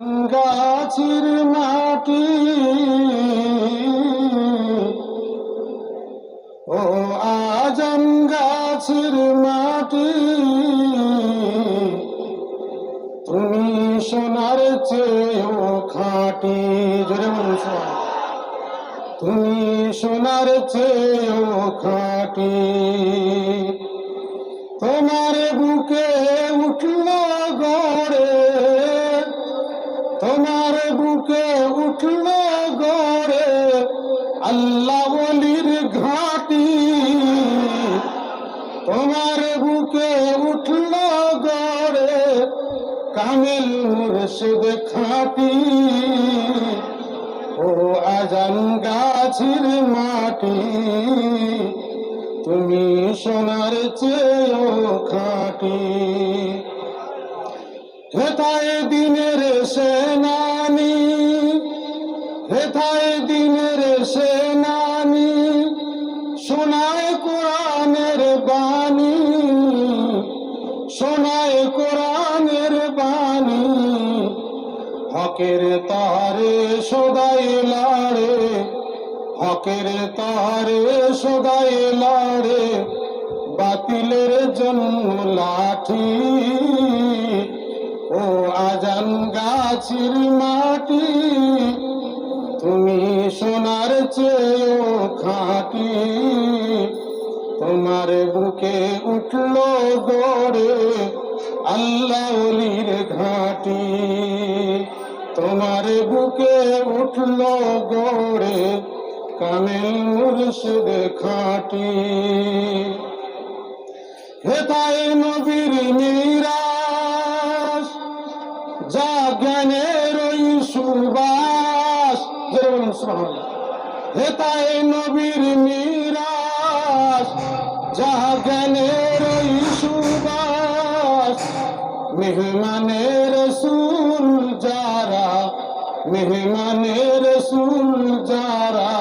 গাছের মাটি। ও আজম গাছের মাটি। তুমি সোনার চেয়েও খাঁটি। জোরে সবাই। তুমি সোনার চেয়েও খাটি। তোমার বুকে উঠল তোমার বুকে উঠল গড়ে, আল্লাহ বলির ঘাটি। তোমার বুকে উঠল গড়ে, কামিল মুর্শিদ খাটি। ও আজান গাছির মাটি, তুমি সোনার চেয়েও খাটি। হেথায় দিনের সেনানি, হেথায় দিনের সেনানি, শোনায় কোরআনের বাণী, শোনায় কোরআনের বাণী। হকের তারে সদাই লাড়ে, হকের তারে সদাই লাড়ে, বাতিলের জন্য লাঠি। গাছের মাটি, তুমি সোনার চেয়েও খাঁটি। তোমার বুকে উঠল গড়ে আল্লাহ অলির ঘাটি। তোমার বুকে উঠল গড়ে কামেল মুর্শিদ খাটি। হেতায় নবীর মিরাস সুবাস জোরে বলুন। হেতায় নবীর মিরাস যা জ্ঞানের সুবাস, মেহমানের সুল যারা, মেহমানের সুল যারা,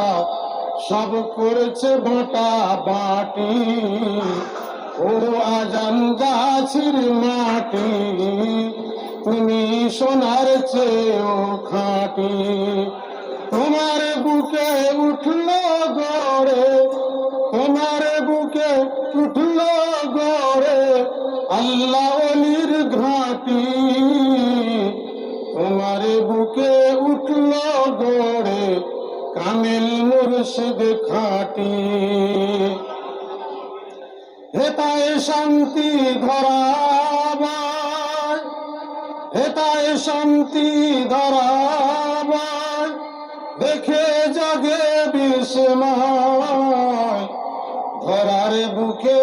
সব করেছে বাটা বাটি ও আজান গাছের মাটি তুমি সোনার চেয়েও খাটি। তোমার বুকে উঠল গড়ে, তোমার বুকে উঠল গড়ে আল্লাহ অলির ঘাটি। তোমার বুকে উঠল গড়ে কামিল মুর্শিদ খাটি। হেতায় শান্তি ধরাবায় শান্তি ধরাবায়, দেখে জাগে বিস্ময় ধরার বুকে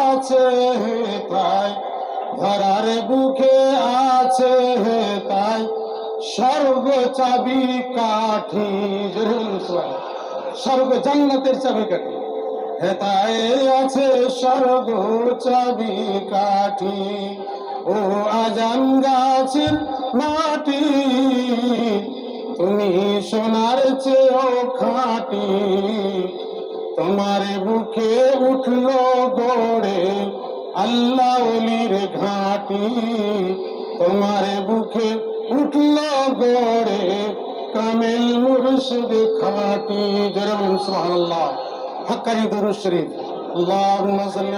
আছে হেতায় ধরার বুকে আছে হেতায় স্বর্গ চাবি কাঠি স্বর্গ, জান্নাতের চাবি কাঠি। হেতায় আছে স্বর্গ চাবি কাঠি। ও আজান গাছের মাটি, তুমি সোনার চেয়েও খাটি। তোমার বুকে উঠল গড়ে আল্লাহ অলির ঘাটি। তোমার বুকে উঠল গড়ে কামেল মুর্শিদ খাটি। জরম সুবহানাল্লাহ। হক্কানি দরুদ শরীফ। আল্লাহুম্মা সাল্লি